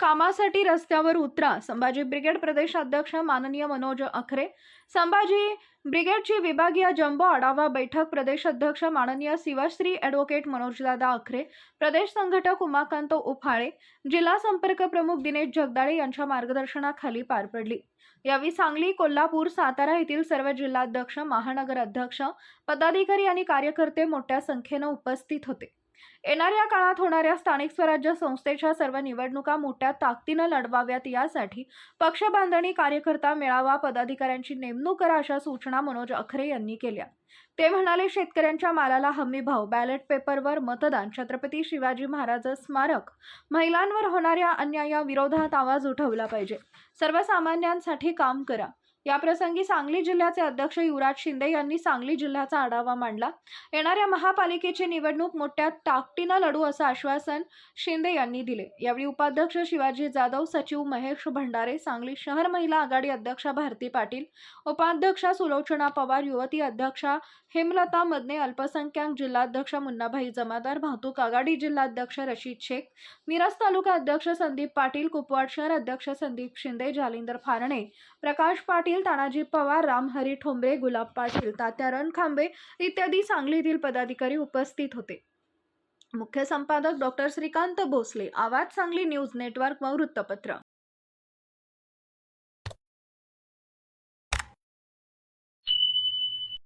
कामासाठी रस्त्यावर उतरा. संभाजी ब्रिगेड प्रदेश अध्यक्ष माननीय मनोज अखरे. संभाजी ब्रिगेडची विभागीय जम्बो आढावा बैठक प्रदेश अध्यक्ष माननीय शिवश्री ॲडव्होकेट मनोजदादा अखरे प्रदेश संघटक उमाकांत उफाळे जिल्हा संपर्क प्रमुख दिनेश जगदाळे यांच्या मार्गदर्शनाखाली पार पडली. यावेळी सांगली कोल्हापूर सातारा येथील सर्व जिल्हाध्यक्ष महानगर अध्यक्ष पदाधिकारी आणि कार्यकर्ते मोठ्या संख्येनं उपस्थित होते. येणाऱ्या काळात होणाऱ्या स्थानिक स्वराज्य संस्थेच्या सर्व निवडणुका मोठ्या ताकदीनं लढवाव्यात यासाठी पक्ष बांधणी कार्यकर्ता मेळावा पदाधिकाऱ्यांची नेमणूक करा अशा सूचना मनोज अखरे यांनी केल्या. ते म्हणाले शेतकऱ्यांच्या मालाला हमी भाव बॅलेट पेपरवर मतदान छत्रपती शिवाजी महाराज स्मारक महिलांवर होणाऱ्या अन्यायाविरोधात आवाज उठवला पाहिजे. सर्वसामान्यांसाठी काम करा. याप्रसंगी सांगली जिल्ह्याचे अध्यक्ष युवराज शिंदे यांनी सांगली जिल्ह्याचा आढावा मांडला. येणाऱ्या महापालिकेची निवडणूक मोठ्या ताकदीनं लढू असं आश्वासन शिंदे यांनी दिले. यावेळी उपाध्यक्ष शिवाजी जाधव सचिव महेश भंडारे सांगली शहर महिला आघाडी अध्यक्षा भारती पाटील उपाध्यक्षा सुलोचना पवार युवती अध्यक्षा हेमलता मदने अल्पसंख्याक जिल्हाध्यक्ष मुन्नाभाई जमादार वाहतूक आघाडी जिल्हाध्यक्ष रशीद शेख मिरज तालुका अध्यक्ष संदीप पाटील कुपवाड शहर अध्यक्ष संदीप शिंदे जालिंदर फारणे प्रकाश पाटील पाटील तानाजी पवार रामहरी ठोंबरे गुलाब पाटील तात्या रणखांबे इत्यादी सांगलीतील पदाधिकारी उपस्थित होते. मुख्य संपादक डॉक्टर श्रीकांत भोसले आवाज सांगली न्यूज नेटवर्क व वृत्तपत्र.